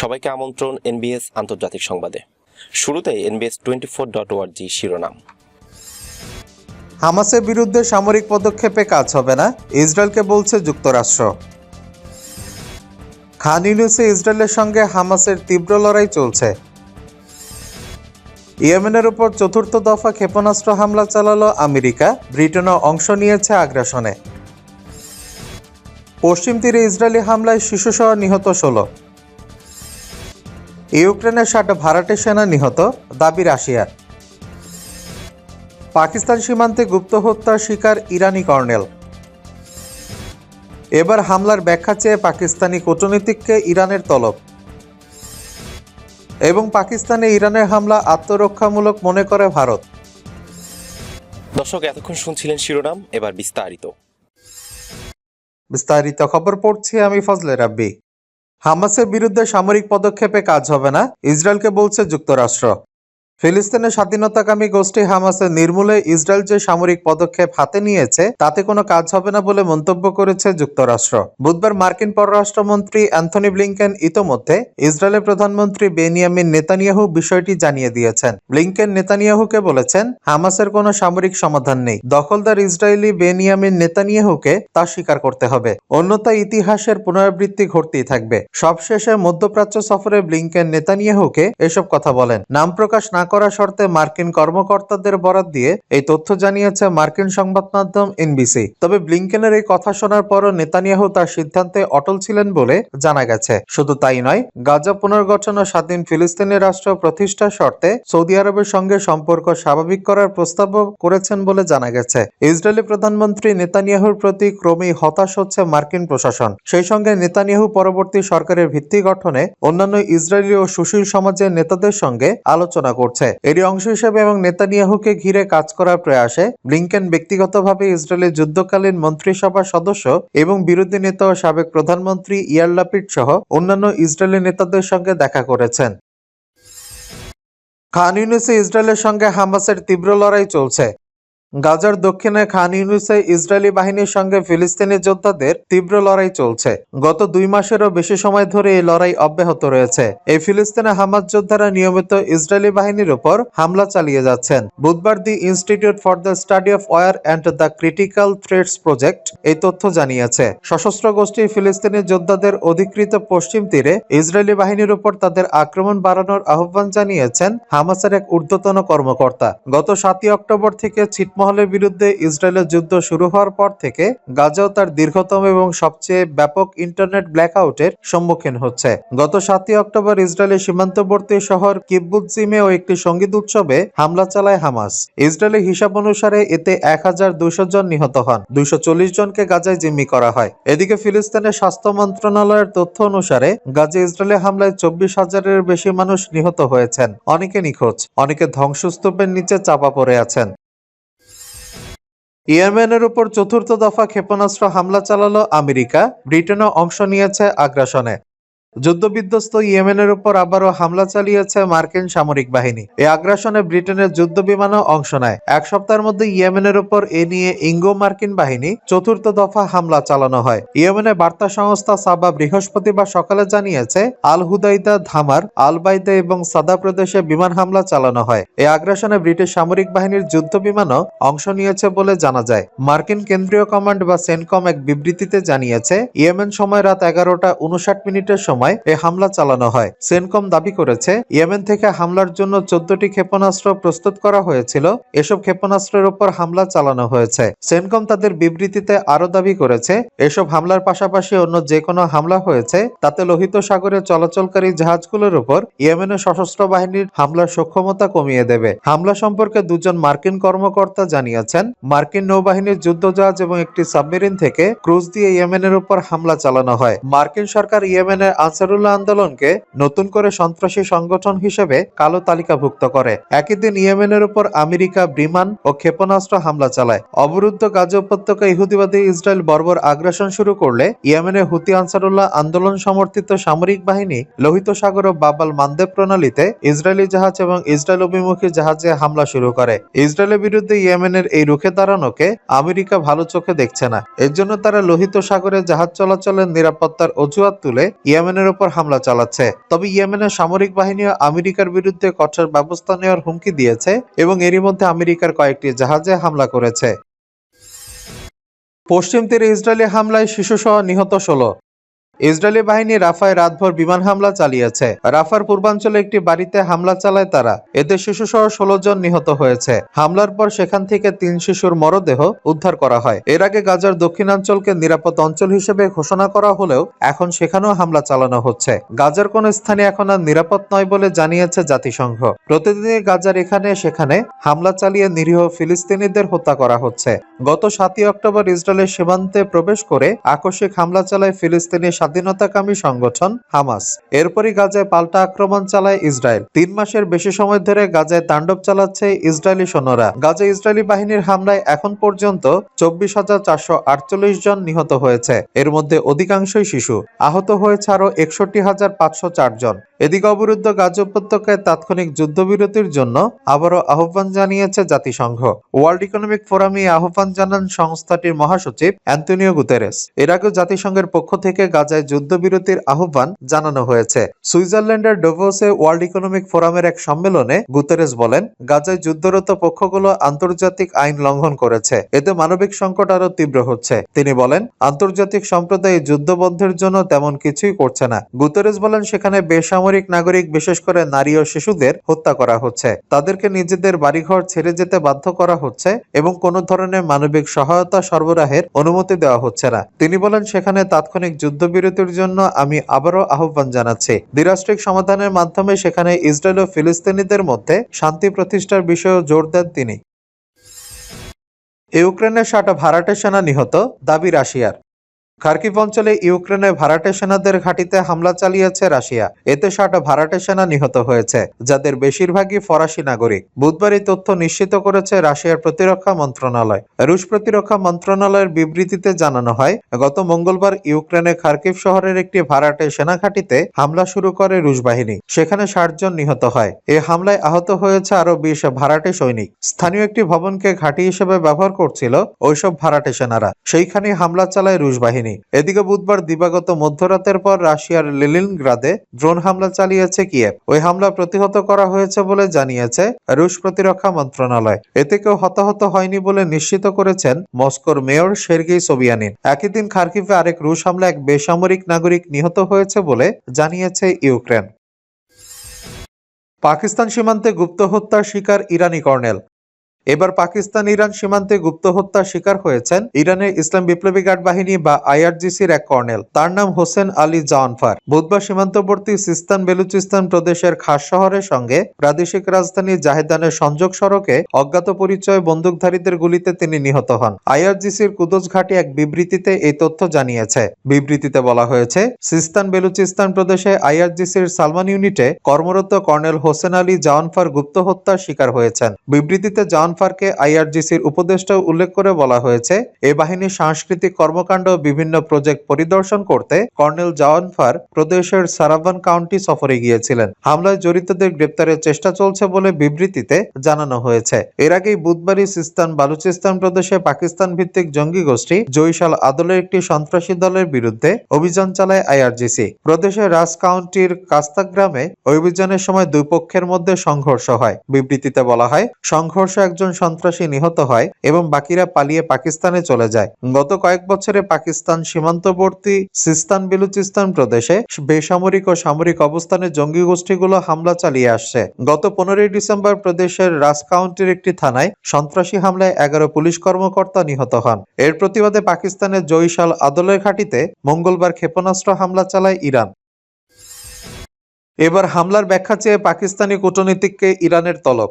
সবাইকে আমন্ত্রণ এনবিএস আন্তর্জাতিক সংবাদে। শুরুতে এনবিএস টোয়েন্টি ফোর ডট ওয়ার্জি শিরোনাম। হামাসের বিরুদ্ধে সামরিক পদক্ষেপে কাজ হবে না, ইসরায়েলকে বলছে যুক্তরাষ্ট্র। খান ইউনুসে ইসরায়েলের সঙ্গে হামাসের তীব্র লড়াই চলছে। ইয়েমেনের উপর চতুর্থ দফা ক্ষেপণাস্ত্র হামলা চালালো আমেরিকা, ব্রিটেনও অংশ নিয়েছে আগ্রাসনে। পশ্চিম তীরে ইসরায়েলি হামলায় শিশুসহ নিহত ষোলো। ইউক্রেনের ষাট ভাড়াটে সেনা নিহত দাবি রাশিয়ার। পাকিস্তান সীমান্তে গুপ্ত হত্যার শিকার ইরানি কর্নেল। এবার হামলার ব্যাখ্যা চেয়ে পাকিস্তানি কূটনীতিককে ইরানের তলব। এবং পাকিস্তানে ইরানের হামলা আত্মরক্ষামূলক মনে করে ভারত। দর্শক এতক্ষণ শুনছিলেন শিরোনাম এবার বিস্তারিত। বিস্তারিত খবর পড়ছি আমি ফজলে রাব্বি। হামাসের বিরুদ্ধে সামরিক পদক্ষেপে কাজ হবে না। ইসরায়েলকে বলছে যুক্তরাষ্ট্র। ফিলিস্তিনের স্বাধীনতাকামী গোষ্ঠী হামাসের নির্মূলে ইসরায়েল যে সামরিক পদক্ষেপ হাতে নিয়েছে, তাতে কোনো কাজ হবে না বলে মন্তব্য করেছে যুক্তরাষ্ট্র। বুধবার মার্কিন পররাষ্ট্রমন্ত্রী অ্যান্থনি ব্লিংকেন ইতোমধ্যে ইসরায়েলের প্রধানমন্ত্রী বেনিয়ামিন নেতানিয়াহু বিষয়টি জানিয়ে দিয়েছেন। ব্লিংকেন নেতানিয়াহুকে বলেছেন, হামাসের কোনো সামরিক সমাধান নেই। দখলদার ইসরায়েলি বেনিয়ামিন নেতানিয়াহুকে তা স্বীকার করতে হবে। অন্যথায় ইতিহাসের পুনরাবৃত্তি ঘটতেই থাকবে। সবশেষে মধ্যপ্রাচ্য সফরে ব্লিংকেন নেতানিয়াহুকে এসব কথা বলেন। নাম প্রকাশ না করা শর্তে মার্কিন কর্মকর্তাদের বরাত দিয়ে এই তথ্য জানিয়েছে মার্কিন সংবাদ মাধ্যম এনবিসি। তবে ব্লিংকেনের এই কথা শোনার পরও নেতানিয়াহু তার সিদ্ধান্তে অটল ছিলেন বলে জানা গেছে। শুধু তাই নয়, গাজা পুনর্গঠন ও স্বাধীন ফিলিস্তিনি রাষ্ট্র প্রতিষ্ঠার শর্তে সৌদি আরবের সঙ্গে সম্পর্ক স্বাভাবিক করার প্রস্তাবও করেছেন বলে জানা গেছে। ইসরায়েলি প্রধানমন্ত্রী নেতানিয়াহুর প্রতি ক্রমেই হতাশ হচ্ছে মার্কিন প্রশাসন। সেই সঙ্গে নেতানিয়াহু পরবর্তী সরকারের ভিত্তি গঠনে অন্যান্য ইসরায়েলি ও সুশীল সমাজের নেতাদের সঙ্গে আলোচনা করছে এরই অংশ হিসেবে এবং নেতানিয়াহুকে ঘিরে কাজ করার প্রয়াসে ব্লিংকেন ব্যক্তিগতভাবে ইসরায়েলের যুদ্ধকালীন মন্ত্রিসভার সদস্য এবং বিরোধী নেতা ও সাবেক প্রধানমন্ত্রী ইয়ার লাপিড সহ অন্যান্য ইসরায়েলি নেতাদের সঙ্গে দেখা করেছেন। খান ইউনিসে ইসরায়েলের সঙ্গে হামাসের তীব্র লড়াই চলছে। গাজার দক্ষিণে খান ইউনিসে ইসরায়েলি বাহিনীর সঙ্গে ফিলিস্তিনি যোদ্ধাদের তীব্র লড়াই চলছে। গত দুই মাসেরও বেশি সময় ধরে এই লড়াই অব্যাহত রয়েছে। এই ফিলিস্তিনে হামাস যোদ্ধারা নিয়মিত ইসরায়েলি বাহিনীর উপর হামলা চালিয়ে যাচ্ছেন। বুধবার the institute for the study of war and the critical threats project এই তথ্য জানিয়েছে। সশস্ত্র গোষ্ঠী ফিলিস্তিনি যোদ্ধাদের অধিকৃত পশ্চিম তীরে ইসরায়েলি বাহিনীর উপর তাদের আক্রমণ বাড়ানোর আহ্বান জানিয়েছেন হামাসের এক ঊর্ধ্বতন কর্মকর্তা। গত সাতই অক্টোবর থেকে ছিটমহলের বিরুদ্ধে ইসরায়েলের যুদ্ধ শুরু হওয়ার পর থেকে গাজাও তার দীর্ঘতম এবং সবচেয়ে ব্যাপক ইন্টারনেট ব্ল্যাকআউটের সম্মুখীন হচ্ছে। গত সাতই অক্টোবর ইসরায়েলের সীমান্তবর্তী শহর কিব্বুৎজিমে ও একটি সংগীত উৎসবে হামলা চালায় হামাস। ইসরায়েলের হিসাব অনুসারে এতে এক হাজার দুইশো জন নিহত হন, দুইশো চল্লিশ জনকে গাজায় জিম্মি করা হয়। এদিকে ফিলিস্তিনের স্বাস্থ্য মন্ত্রণালয়ের তথ্য অনুসারে গাজা ইসরায়েলের হামলায় চব্বিশ হাজারের বেশি মানুষ নিহত হয়েছেন, অনেকে নিখোঁজ, অনেকে ধ্বংসস্তূপের নিচে চাপা পড়ে আছেন। ইয়েমেনের উপর চতুর্থ দফা ক্ষেপণাস্ত্র হামলা চালালো আমেরিকা ব্রিটেনও অংশ নিয়েছে আগ্রাসনে। যুদ্ধবিধ্বস্ত ইয়েমেনের উপর আবারও হামলা চালিয়েছে মার্কিন সামরিক বাহিনী। এই আগ্রাসনে ব্রিটেনের যুদ্ধ বিমানও অংশ নেয়। এক সপ্তাহের মধ্যে ইয়েমেনের উপর এ নিয়ে ইঙ্গো মার্কিন বাহিনী চতুর্থ দফা হামলা চালানো হয়। ইয়েমেনের বার্তা সংস্থা সাবা বৃহস্পতিবার সকালে জানিয়েছে আল হুদাইদা ধামার আল বাইদা এবং সাদা প্রদেশে বিমান হামলা চালানো হয়। এই আগ্রাসনে ব্রিটিশ সামরিক বাহিনীর যুদ্ধ বিমানও অংশ নিয়েছে বলে জানা যায়। মার্কিন কেন্দ্রীয় কমান্ড বা সেনকম এক বিবৃতিতে জানিয়েছে, ইয়েমেন সময় রাত এগারোটা উনষাট মিনিটের সময় এ হামলা চালানো হয়। সেনকম দাবি করেছে, ইয়েমেন থেকে হামলার জন্য চোদ্দটি ক্ষেপণাস্ত্র প্রস্তুত করা হয়েছিল, এসব ক্ষেপণাস্ত্রের উপর হামলা চালানো হয়েছে। সেনকম তাদের বিবৃতিতে আরও দাবি করেছে, এসব হামলার পাশাপাশি অন্য যে কোনো হামলা হয়েছে, তাতে লোহিত সাগরে চলাচলকারী জাহাজগুলোর উপর ইয়েমেনের সশস্ত্র বাহিনীর হামলার সক্ষমতা কমিয়ে দেবে। হামলা সম্পর্কে দুজন মার্কিন কর্মকর্তা জানিয়েছেন, মার্কিন নৌবাহিনীর যুদ্ধজাহাজ এবং একটি সাবমেরিন থেকে ক্রুজ দিয়ে ইয়েমেনের উপর হামলা চালানো হয়। মার্কিন সরকার ইয়েমেনের আনসারুল্লাহ আন্দোলনকে নতুন করে সন্ত্রাসী সংগঠন হিসেবে কালো তালিকাভুক্ত করে। একই দিন ইয়েমেনের উপর আমেরিকা বিমান ও ক্ষেপণাস্ত্র হামলা চালায়। অবরুদ্ধ গাজা উপত্যকা ইহুদিবাদী ইসরায়েল বর্বর আগ্রাসন শুরু করলে ইয়েমেনের হুতি আনসারুল্লাহ আন্দোলন সমর্থিত সামরিক বাহিনী লোহিত সাগর ও বাবাল মানদেব প্রণালীতে ইসরায়েলি জাহাজ এবং ইসরায়েল অভিমুখী জাহাজে হামলা শুরু করে। ইসরায়েলের বিরুদ্ধে ইয়েমেনের এই রুখে দাঁড়ানোকে আমেরিকা ভালো চোখে দেখছে না। এর জন্য তারা লোহিত সাগরে জাহাজ চলাচলের নিরাপত্তার অজুহাত তুলে ইয়েমেনের ইয়েমেনের উপর হামলা চালাচ্ছে। তবে ইয়েমেনের সামরিক বাহিনীও আমেরিকার বিরুদ্ধে কঠোর ব্যবস্থা নেওয়ার হুমকি দিয়েছে এবং এরই মধ্যে আমেরিকার কয়েকটি জাহাজে হামলা করেছে। পশ্চিম তীরে ইসরায়েলি হামলায় শিশুসহ নিহত ষোলো। ইসরায়েলি বাহিনী রাফায় রাতভর বিমান হামলা চালিয়েছে। রাফার পূর্বাঞ্চলে একটি বাড়িতে হামলা চালায় তারা। এতে শিশুসহ ষোলো জন নিহত হয়েছে। হামলার পর সেখান থেকে তিন শিশুর মরদেহ উদ্ধার করা হয়। এর আগে গাজার দক্ষিণাঞ্চলকে নিরাপদ অঞ্চল হিসেবে ঘোষণা করা হলেও এখন সেখানেও হামলা চালানো হচ্ছে। গাজার কোন স্থানে এখন আর নিরাপদ নয় বলে জানিয়েছে জাতিসংঘ। প্রতিদিনই গাজার এখানে সেখানে হামলা চালিয়ে নিরীহ ফিলিস্তিনিদের হত্যা করা হচ্ছে। গত সাতই অক্টোবর ইসরায়েলের সীমান্তে প্রবেশ করে আকস্মিক হামলা চালায় ফিলিস্তিনি স্বাধীনতাকামী সংগঠন হামাস। এরপরই গাজায় পাল্টা আক্রমণ চালায় ইসরায়েল। তিন মাসের বেশি সময় ধরে গাজায় তাণ্ডব চালাচ্ছে ইসরায়েলি সৈন্যরা। গাজা ইসরায়েলি বাহিনীর হামলায় এখন পর্যন্ত চব্বিশ হাজার চারশো আটচল্লিশ জন নিহত হয়েছে। এর মধ্যে অধিকাংশই শিশু। আহত হয়েছে আরও একষট্টি হাজার পাঁচশো চার জন। এদিকে অবরুদ্ধ গাজা উপত্যকায় তাৎক্ষণিক যুদ্ধবিরতির জন্য আবারও আহ্বান জানিয়েছে জাতিসংঘ। ওয়ার্ল্ড ইকোনমিক ফোরামে আহ্বান জানান সংস্থাটির মহাসচিব অ্যান্টনিও গুতেরেস। এর আগেও জাতিসংঘের পক্ষ থেকে গাজায় যুদ্ধবিরতির আহ্বান জানানো হয়েছে। সুইজারল্যান্ডের ডোভোসে ওয়ার্ল্ড ইকোনমিক ফোরামের এক সম্মেলনে গুতেরেস বলেন, গাজায় যুদ্ধরত পক্ষগুলো আন্তর্জাতিক আইন লঙ্ঘন করেছে, এতে মানবিক সংকট আরও তীব্র হচ্ছে। তিনি বলেন, আন্তর্জাতিক সম্প্রদায় যুদ্ধবন্ধের জন্য তেমন কিছুই করছে না। গুতেরেস বলেন, সেখানে বেসামরিক নাগরিক, বিশেষ করে নারী ও শিশুদের হত্যা করা হচ্ছে। তাদেরকে নিজেদের বাড়িঘর ছেড়ে যেতে বাধ্য করা হচ্ছে এবং কোনো ধরনের মানবিক সহায়তা সরবরাহের অনুমতি দেওয়া হচ্ছে না। তিনি বলেন, সেখানে তাৎক্ষণিক যুদ্ধবিরতির জন্য আমি আবারও আহ্বান জানাচ্ছি। দ্বিরাষ্ট্রিক সমাধানের মাধ্যমে সেখানে ইসরায়েল ও ফিলিস্তিনিদের মধ্যে শান্তি প্রতিষ্ঠার বিষয়েও জোর দেন তিনি। ইউক্রেনের সাটা ভাড়াটে সেনা নিহত দাবি রাশিয়ার। খার্কিভ অঞ্চলে ইউক্রেনে ভাড়াটে সেনাদের ঘাঁটিতে হামলা চালিয়েছে রাশিয়া। এতে ষাট ভাড়াটে সেনা নিহত হয়েছে, যাদের বেশিরভাগই ফরাসি নাগরিক। বুধবার তথ্য নিশ্চিত করেছে রাশিয়ার প্রতিরক্ষা মন্ত্রণালয়। রুশ প্রতিরক্ষা মন্ত্রণালয়ের বিবৃতিতে জানানো হয়, গত মঙ্গলবার ইউক্রেনে খার্কিভ শহরের একটি ভাড়াটে সেনা ঘাঁটিতে হামলা শুরু করে রুশ বাহিনী। সেখানে ষাট জন নিহত হয়। এ হামলায় আহত হয়েছে আরও বিশ ভাড়াটে সৈনিক। স্থানীয় একটি ভবনকে ঘাঁটি হিসেবে ব্যবহার করছিল ওইসব ভাড়াটে সেনারা। সেইখানে হামলা চালায় রুশ বাহিনী। এদিকে বুধবার দিবাগত মধ্যরাতের পর রাশিয়ার লিলিনগ্রাদে ড্রোন হামলা চালিয়েছে কিয়েভ। ওই হামলা প্রতিহত করা হয়েছে বলে জানিয়েছে রুশ প্রতিরক্ষা মন্ত্রণালয়। এতে কেউ হতাহত হয়নি বলে নিশ্চিত করেছেন মস্কোর মেয়র সের্গেই সোবিয়ানিন। একই দিন খার্কিভে আরেক রুশ হামলা এক বেসামরিক নাগরিক নিহত হয়েছে বলে জানিয়েছে ইউক্রেন। পাকিস্তান সীমান্তে গুপ্ত হত্যার শিকার ইরানি কর্নেল। এবার পাকিস্তান ইরান সীমান্তে গুপ্ত হত্যার শিকার হয়েছেন ইরানের ইসলাম বিপ্লবী গার্ড বাহিনী বা আইআরজিসির এক কর্নেল। তার নাম হোসেন আলী জাওয়ানফার বুধবার সীমান্তবর্তী সিস্তান বেলুচিস্তান প্রদেশের খাস শহরের সঙ্গে প্রাদেশিক রাজধানী জাহেদানের সংযোগ সড়কে অজ্ঞাত পরিচয় বন্দুকধারীদের গুলিতে তিনি নিহত হন। আইআরজিসির কুদোজ ঘাটি এক বিবৃতিতে এই তথ্য জানিয়েছে। বিবৃতিতে বলা হয়েছে, সিস্তান বেলুচিস্তান প্রদেশে আইআরজিসির সালমান ইউনিটে কর্মরত কর্নেল হোসেন আলী জাওয়ানফার গুপ্ত হত্যার শিকার হয়েছেন। বিবৃতিতে জাওয়ানফারকে আইআরজিসির উপদেষ্টা উল্লেখ করে বলা হয়েছে, এ বাহিনীর সাংস্কৃতিক কর্মকাণ্ড, বিভিন্ন প্রজেক্ট পরিদর্শন করতে কর্নেল জাওয়ানফার প্রদেশের সারাভান কাউন্টি সফরে গিয়েছিলেন। হামলায় জড়িতদের গ্রেপ্তারের চেষ্টা চলছে বলে বিবৃতিতে জানানো হয়েছে। এর আগেই বুধবারই সিস্তান বালুচিস্তান প্রদেশে পাকিস্তান ভিত্তিক জঙ্গি গোষ্ঠী জৈশাল আদলের একটি সন্ত্রাসী দলের বিরুদ্ধে অভিযান চালায় আইআরজিসি। প্রদেশের রাজ কাউন্টির কাস্তা গ্রামে অভিযানের সময় দুই পক্ষের মধ্যে সংঘর্ষ হয়। বিবৃতিতে বলা হয়, সংঘর্ষ একজন সন্ত্রাসী নিহত হয় এবং বাকিরা পালিয়ে পাকিস্তানে চলে যায়। গত কয়েক বছরে পাকিস্তান সীমান্তবর্তী সিস্তান বেলুচিস্তান প্রদেশে বেসামরিক ও সামরিক অবস্থানে জঙ্গি গোষ্ঠীগুলো হামলা চালিয়ে আসছে। গত পনেরোই ডিসেম্বর প্রদেশের রাজ কাউন্টির একটি থানায় সন্ত্রাসী হামলায় এগারো পুলিশ কর্মকর্তা নিহত হন। এর প্রতিবাদে পাকিস্তানের জয়সাল আদলের ঘাঁটিতে মঙ্গলবার ক্ষেপণাস্ত্র হামলা চালায় ইরান। এবার হামলার ব্যাখ্যা চেয়ে পাকিস্তানি কূটনীতিককে ইরানের তলব।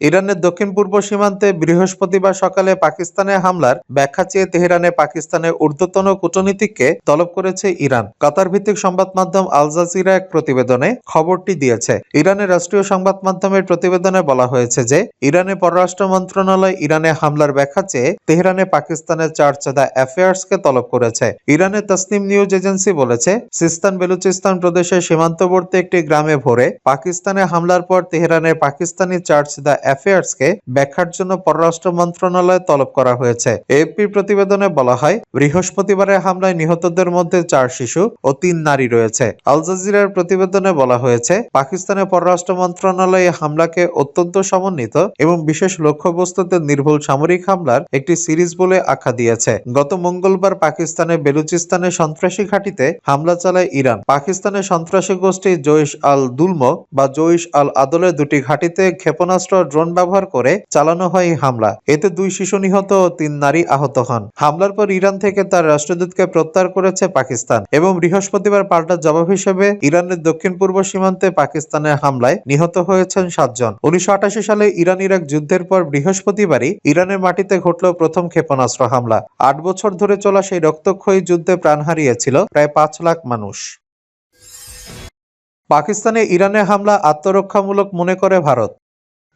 ইরানের দক্ষিণ পূর্ব সীমান্তে বৃহস্পতিবার সকালে পাকিস্তানের হামলার ব্যাখ্যা চেয়ে তেহরানে পাকিস্তানের ঊর্ধ্বতন কূটনীতিককে তলব করেছে ইরান। কাতার ভিত্তিক সংবাদ মাধ্যম আল জাজিরা এক প্রতিবেদনে খবরটি দিয়েছে। ইরানের রাষ্ট্রীয় সংবাদ মাধ্যমের প্রতিবেদনে বলা হয়েছে যে ইরানের পররাষ্ট্র মন্ত্রণালয় ইরানে হামলার ব্যাখ্যা চেয়ে তেহরানে পাকিস্তানের চারচাদা অ্যাফেয়ার্সকে তলব করেছে। ইরানের তসনিম নিউজ এজেন্সি বলেছে, সিস্তান বেলুচিস্তান প্রদেশের সীমান্তবর্তী একটি গ্রামে ভোরে পাকিস্তানে হামলার পর তেহরানের পাকিস্তানি চার্চ দ্য অ্যাফেয়ার্সকে ব্যাখ্যার জন্য পররাষ্ট্র মন্ত্রণালয়ে তলব করা হয়েছে। এএফপির প্রতিবেদনে বলা হয়, বৃহস্পতিবারের হামলায় নিহতদের মধ্যে চার শিশু ও তিন নারী রয়েছে। আল জাজিরার প্রতিবেদনে বলা হয়েছে, পাকিস্তানের পররাষ্ট্র মন্ত্রণালয় হামলাকে অত্যন্ত সমন্বিত এবং বিশেষ লক্ষ্যবস্তুতে নির্ভুল সামরিক হামলার একটি সিরিজ বলে আখ্যা দিয়েছে। গত মঙ্গলবার পাকিস্তানের বেলুচিস্তানের সন্ত্রাসী ঘাঁটিতে হামলা চালায় ইরান। পাকিস্তানের সন্ত্রাসী গোষ্ঠী জৈশ আল দুলম বা জৈশ আল আদলের দুটি ঘাঁটিতে ক্ষেপণাস্ত্র ড্রোন ব্যবহার করে চালানো হয় হামলা। এতে দুই শিশু নিহত ও তিন নারী আহত হন। হামলার পর ইরান থেকে তার রাষ্ট্রদূতকে প্রত্যাহার করেছে পাকিস্তান এবং বৃহস্পতিবার পাল্টা জবাব হিসেবে ইরানের দক্ষিণ পূর্ব সীমান্তে পাকিস্তানের হামলায় নিহত হয়েছেন সাতজন। উনিশশো আটাশি সালে ইরান ইরাক যুদ্ধের পর বৃহস্পতিবারই ইরানের মাটিতে ঘটল প্রথম ক্ষেপণাস্ত্র হামলা। আট বছর ধরে চলা সেই রক্তক্ষয়ী যুদ্ধে প্রাণ হারিয়েছিল প্রায় পাঁচ লাখ মানুষ। পাকিস্তানে ইরানের হামলা আত্মরক্ষামূলক মনে করে ভারত।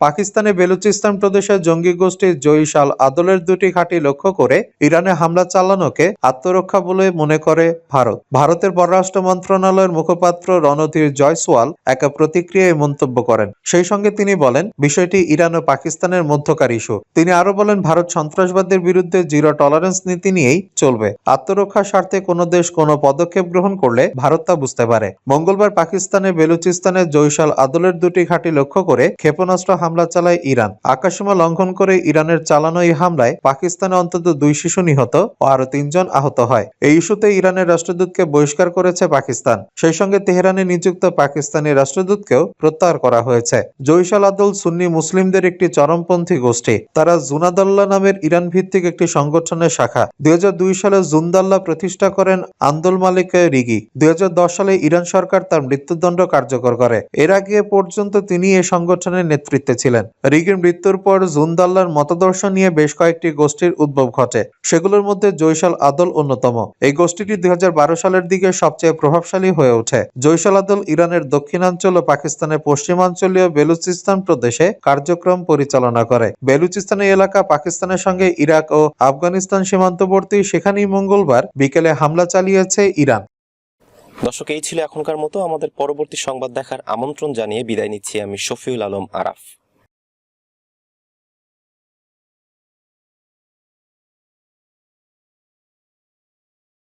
পাকিস্তানে বেলুচিস্তান প্রদেশের জঙ্গি গোষ্ঠী জইশ আল আদলের দুটি ঘাঁটি লক্ষ্য করে ইরানে হামলা চালানোকে আত্মরক্ষা বলে মনে করে ভারত। ভারতের পররাষ্ট্র মন্ত্রণালয়ের মুখপাত্র রণধীর জয়সওয়াল এক প্রতিক্রিয়ায় মন্তব্য করেন। সেই সঙ্গে তিনি বলেন, বিষয়টি ইরান ও পাকিস্তানের মধ্যকার ইস্যু। তিনি আরও বলেন, ভারত সন্ত্রাসবাদের বিরুদ্ধে জিরো টলারেন্স নীতি নিয়েই চলবে। আত্মরক্ষার স্বার্থে কোনো দেশ কোনো পদক্ষেপ গ্রহণ করলে ভারত তা বুঝতে পারে। মঙ্গলবার পাকিস্তানের বেলুচিস্তানের জৈশাল আদলের দুটি ঘাঁটি লক্ষ্য করে ক্ষেপণাস্ত্র হামলা চালায় ইরান। আকাশসীমা লঙ্ঘন করে ইরানের চালানো এই হামলায় পাকিস্তানে অন্তত দুই শিশু নিহত ও আরও তিনজন আহত হয়। এই ইস্যুতে ইরানের রাষ্ট্রদূতকে বহিষ্কার করেছে পাকিস্তান। সেই সঙ্গে তেহরানে নিযুক্ত পাকিস্তানি রাষ্ট্রদূতকেও প্রত্যাহার করা হয়েছে। জৈশাল আদল সুন্নি মুসলিমদের একটি চরমপন্থী গোষ্ঠী। তারা জুনাদাল্লাহ নামের ইরান ভিত্তিক একটি সংগঠনের শাখা। দুই হাজার দুই সালে জুনদাল্লাহ প্রতিষ্ঠা করেন আন্দোল মালিক রিগি। দুই হাজার দশ সালে ইরান সরকার তার মৃত্যুদণ্ড কার্যকর করে। এর আগে পর্যন্ত তিনি এই সংগঠনের নেতৃত্বে ছিলেন রিগির মৃত্যুর পর জুনদাল্লার মতাদর্শ নিয়ে বেশ কয়েকটি গোষ্ঠীর উদ্ভব ঘটে। সেগুলোর মধ্যে জৈশাল আদল অন্যতম। এই গোষ্ঠীটি দুই সালের দিকে সবচেয়ে প্রভাবশালী হয়ে ওঠে। জৈশাল আদল ইরানের দক্ষিণাঞ্চল ও পাকিস্তানের পশ্চিমাঞ্চলীয় বেলুচিস্তান প্রদেশে কার্যক্রম পরিচালনা করে। বেলুচিস্তানের এলাকা পাকিস্তানের সঙ্গে ইরাক ও আফগানিস্তান সীমান্তবর্তী। সেখানেই মঙ্গলবার বিকেলে হামলা চালিয়েছে ইরান। দর্শক, এই ছিল এখনকার মতো। আমাদের পরবর্তী সংবাদ দেখার আমন্ত্রণ জানিয়ে বিদায় নিচ্ছি আমি শফিউল আলম আরাফ।